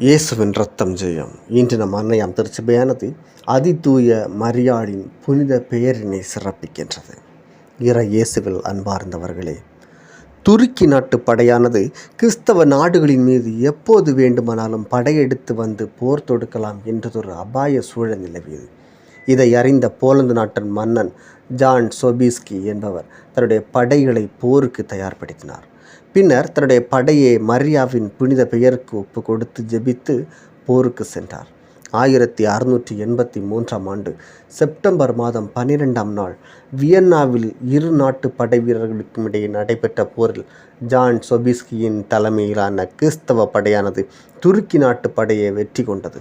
இயேசுவின் ரத்தம் ஜெயம். இன்று நம் அன்னையாம் திருச்சபையானது அதிதூய மரியாளின் புனித பெயரினை சிறப்பிக்கின்றது. இற இயேசுவில் அன்பார்ந்தவர்களே துருக்கி நாட்டு படையானது கிறிஸ்தவ நாடுகளின் மீது எப்போது வேண்டுமானாலும் படையெடுத்து வந்து போர் தொடுக்கலாம் என்றதொரு அபாய சூழல் நிலவியது. இதை அறிந்த போலந்து நாட்டின் மன்னன் ஜான் சோபிஸ்கி என்பவர் தன்னுடைய படைகளை போருக்கு தயார்படுத்தினார். பின்னர் தன்னுடைய படையை மரியாவின் புனித பெயருக்கு ஒப்பு கொடுத்து ஜெபித்து போருக்கு சென்றார். ஆயிரத்தி அறுநூற்றி எண்பத்தி மூன்றாம் ஆண்டு செப்டம்பர் மாதம் பன்னிரெண்டாம் நாள் வியன்னாவில் இரு நாட்டு படை வீரர்களுக்கும் இடையே நடைபெற்ற போரில் ஜான் சொபிஸ்கியின் தலைமையிலான கிறிஸ்தவ படையானது துருக்கி நாட்டு படையை வெற்றி கொண்டது.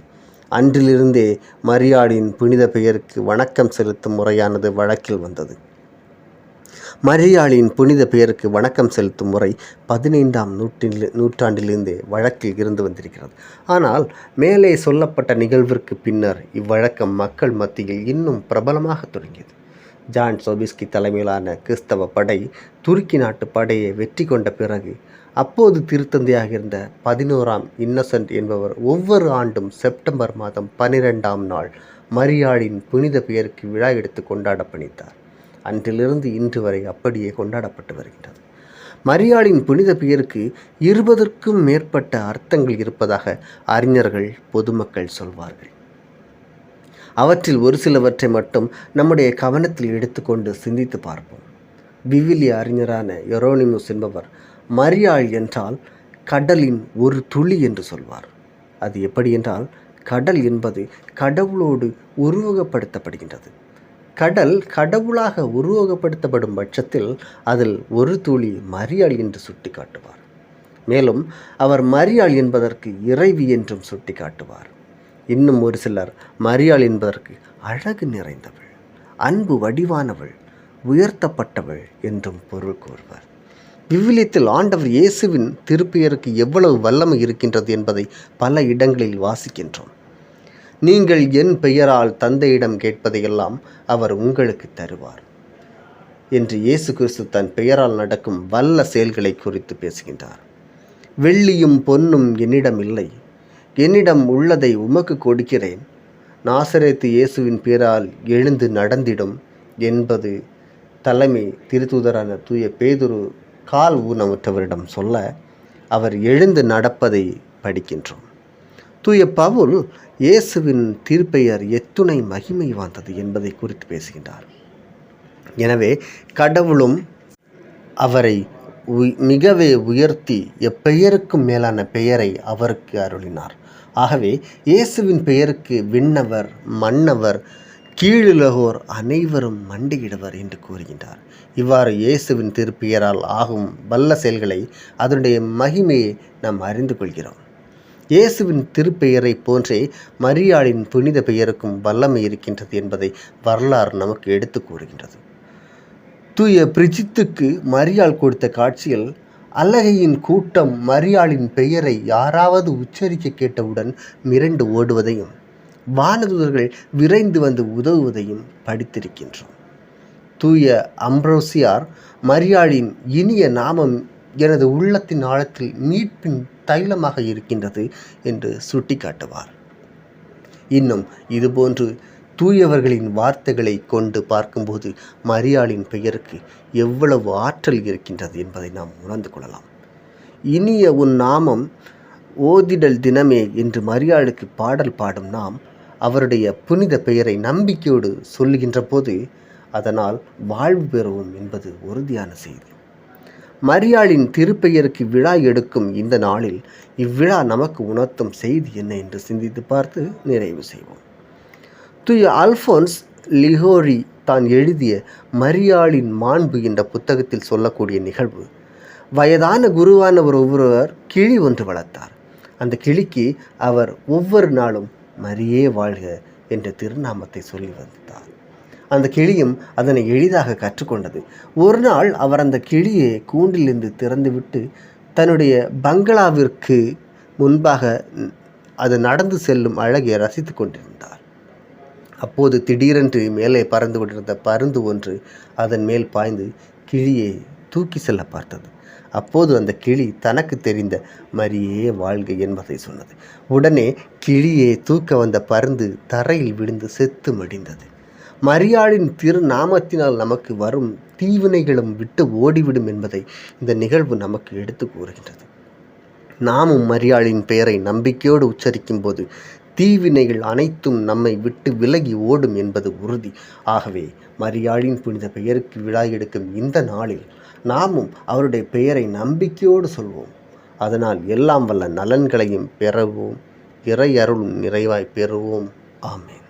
அன்றிலிருந்தே மரியாளின் புனித பெயருக்கு வணக்கம் செலுத்தும் முறையானது வழக்கில் வந்தது. மரியாளின் புனித பெயருக்கு வணக்கம் செலுத்தும் முறை பதினைந்தாம் நூற்றில் நூற்றாண்டிலிருந்தே வழக்கில் இருந்து வந்திருக்கிறது. ஆனால் மேலே சொல்லப்பட்ட நிகழ்விற்கு பின்னர் இவ்வழக்கம் மக்கள் மத்தியில் இன்னும் பிரபலமாக தொடங்கியது. ஜான் சோபிஸ்கி தலைமையிலான கிறிஸ்தவ படை துருக்கி நாட்டு படையை வெற்றி கொண்ட பிறகு அப்போது திருத்தந்தையாக இருந்த பதினோராம் இன்னசென்ட் என்பவர் ஒவ்வொரு ஆண்டும் செப்டம்பர் மாதம் பனிரெண்டாம் நாள் மரியாளின் புனித பெயருக்கு விழா எடுத்து கொண்டாட பணித்தார். அன்றிலிருந்து இன்று வரை அப்படியே கொண்டாடப்பட்டு வருகின்றது. மரியாளின் புனித பெயருக்கு இருபதற்கும் மேற்பட்ட அர்த்தங்கள் இருப்பதாக அறிஞர்கள் பொதுமக்கள் சொல்வார்கள். அவற்றில் ஒரு சிலவற்றை மட்டும் நம்முடைய கவனத்தில் எடுத்துக்கொண்டு சிந்தித்து பார்ப்போம். விவிலிய அறிஞரான எரோனிமுஸ் என்பவர் மரியாள் என்றால் கடலின் ஒரு துளி என்று சொல்வார். அது எப்படி என்றால் கடல் என்பது கடவுளோடு உருவகப்படுத்தப்படுகின்றது. கடல் கடவுளாக உருவகப்படுத்தப்படும் பட்சத்தில் அதில் ஒரு துளி மரியாள் என்று சுட்டி காட்டுவார் மேலும் அவர் மரியாள் என்பதற்கு இறைவி என்றும் சுட்டி காட்டுவார் இன்னும் ஒரு சிலர் மரியாள் என்பதற்கு அழகு நிறைந்தவள் அன்பு வடிவானவள் உயர்த்தப்பட்டவள் என்றும் பொருள் கூறுவார். விவிலியத்தில் ஆண்டவர் இயேசுவின் திருப்பெயருக்கு எவ்வளவு வல்லமை இருக்கின்றது என்பதை பல இடங்களில் வாசிக்கின்றோம். நீங்கள் என் பெயரால் தந்தையிடம் கேட்பதையெல்லாம் அவர் உங்களுக்கு தருவார். என்று இயேசு கிறிஸ்து தன் பெயரால் நடக்கும் வல்ல செயல்களை குறித்து பேசுகின்றார். வெள்ளியும் பொன்னும் என்னிடம் இல்லை. என்னிடம் உள்ளதை உமக்கு கொடுக்கிறேன். நாசரேத்து இயேசுவின் பேரால் எழுந்து நடந்திடும் என்பது தலைமை திருத்தூதரான தூய பேதுரு கால் ஊனமுற்றவரிடம் சொல்ல அவர் எழுந்து நடப்பதை படிக்கின்றோம். தூய பவுல் இயேசுவின் திருப்பெயர் எத்துணை மகிமை வாய்ந்தது என்பதை குறித்து பேசுகின்றார். எனவே கடவுளும் அவரை மிகவே உயர்த்தி எப்பெயருக்கும் மேலான பெயரை அவருக்கு அருளினார். ஆகவே இயேசுவின் பெயருக்கு விண்ணவர் மன்னவர் கீழுலகோர் அனைவரும் மண்டியிடுவர் என்று கூறுகின்றார். இவ்வாறு இயேசுவின் திருப்பெயரால் ஆகும் வல்ல செயல்களை அதனுடைய மகிமையை நாம் அறிந்து கொள்கிறோம். இயேசுவின் திருப்பெயரை போன்றே மரியாளின் புனித பெயருக்கும் வல்லமை இருக்கின்றது என்பதை வரலாறு நமக்கு எடுத்து கூறுகின்றது. தூய பிரிஜித்துக்கு மரியாள் கொடுத்த காட்சியில் அலகையின் கூட்டம் மரியாளின் பெயரை யாராவது உச்சரிக்க கேட்டவுடன் மிரண்டு ஓடுவதையும் வானதுதர்கள் விரைந்து வந்து உதவுவதையும் படித்திருக்கின்றோம். தூய அம்ப்ரோசியார் மரியாளின் இனிய நாமம் எனது உள்ளத்தின் ஆழத்தில் மீட்பின் தைலமாக இருக்கின்றது என்று சுட்டிக்காட்டுவார். இன்னும் இதுபோன்று தூயவர்களின் வார்த்தைகளை கொண்டு பார்க்கும்போது மரியாளின் பெயருக்கு எவ்வளவு ஆற்றல் இருக்கின்றது என்பதை நாம் உணர்ந்து கொள்ளலாம். இனிய உன் நாமம் ஓதிடல் தினமே என்று மரியாளுக்கு பாடல் பாடும் நாம் அவருடைய புனித பெயரை நம்பிக்கையோடு சொல்லுகின்ற போது அதனால் வாழ்வு பெறுவோம் என்பது உறுதியான செய்தி. மரியாளின் திருப்பெயருக்கு விழா எடுக்கும் இந்த நாளில் இவ்விழா நமக்கு உணர்த்தும் செய்தி என்ன என்று சிந்தித்து பார்த்து நிறைவு செய்வோம். துய அல்ஃபோன்ஸ் லிஹோரி தான் எழுதிய மரியாளின் மாண்பு என்ற புத்தகத்தில் சொல்லக்கூடிய நிகழ்வு. வயதான குருவானவர் ஒவ்வொருவர் கிளி ஒன்று வளர்த்தார். அந்த கிளிக்கு அவர் ஒவ்வொரு நாளும் மரியே வாழ்க என்ற திருநாமத்தை சொல்லி வந்தார். அந்த கிளியும் அதனை எளிதாக கற்றுக்கொண்டது. ஒரு நாள் அவர் அந்த கிளியை கூண்டிலிருந்து திறந்துவிட்டு தன்னுடைய பங்களாவிற்கு முன்பாக அது நடந்து செல்லும் அழகை ரசித்து கொண்டிருந்தார். அப்போது திடீரென்று மேலே பறந்து கொண்டிருந்த பருந்து ஒன்று அதன் மேல் பாய்ந்து கிளியை தூக்கி செல்ல பார்த்தது. அப்போது அந்த கிளி தனக்கு தெரிந்த மரியே வாழ்க என்பதை சொன்னது. உடனே கிளியே தூக்க வந்த பருந்து தரையில் விழுந்து செத்து மடிந்தது. மரியாளின் திருநாமத்தினால் நமக்கு வரும் தீவினைகளும் விட்டு ஓடிவிடும் என்பதை இந்த நிகழ்வு நமக்கு எடுத்து கூறுகின்றது. நாமும் மரியாளின் பெயரை நம்பிக்கையோடு உச்சரிக்கும் போது தீவினைகள் அனைத்தும் நம்மை விட்டு விலகி ஓடும் என்பது உறுதி. ஆகவே மரியாளின் புனித பெயருக்கு விழா எடுக்கும் இந்த நாளில் நாமும் அவருடைய பெயரை நம்பிக்கையோடு சொல்வோம். அதனால் எல்லாம் வல்ல நலன்களையும் பெறவும் இறையருள் நிறைவாய் பெறுவோம். ஆமே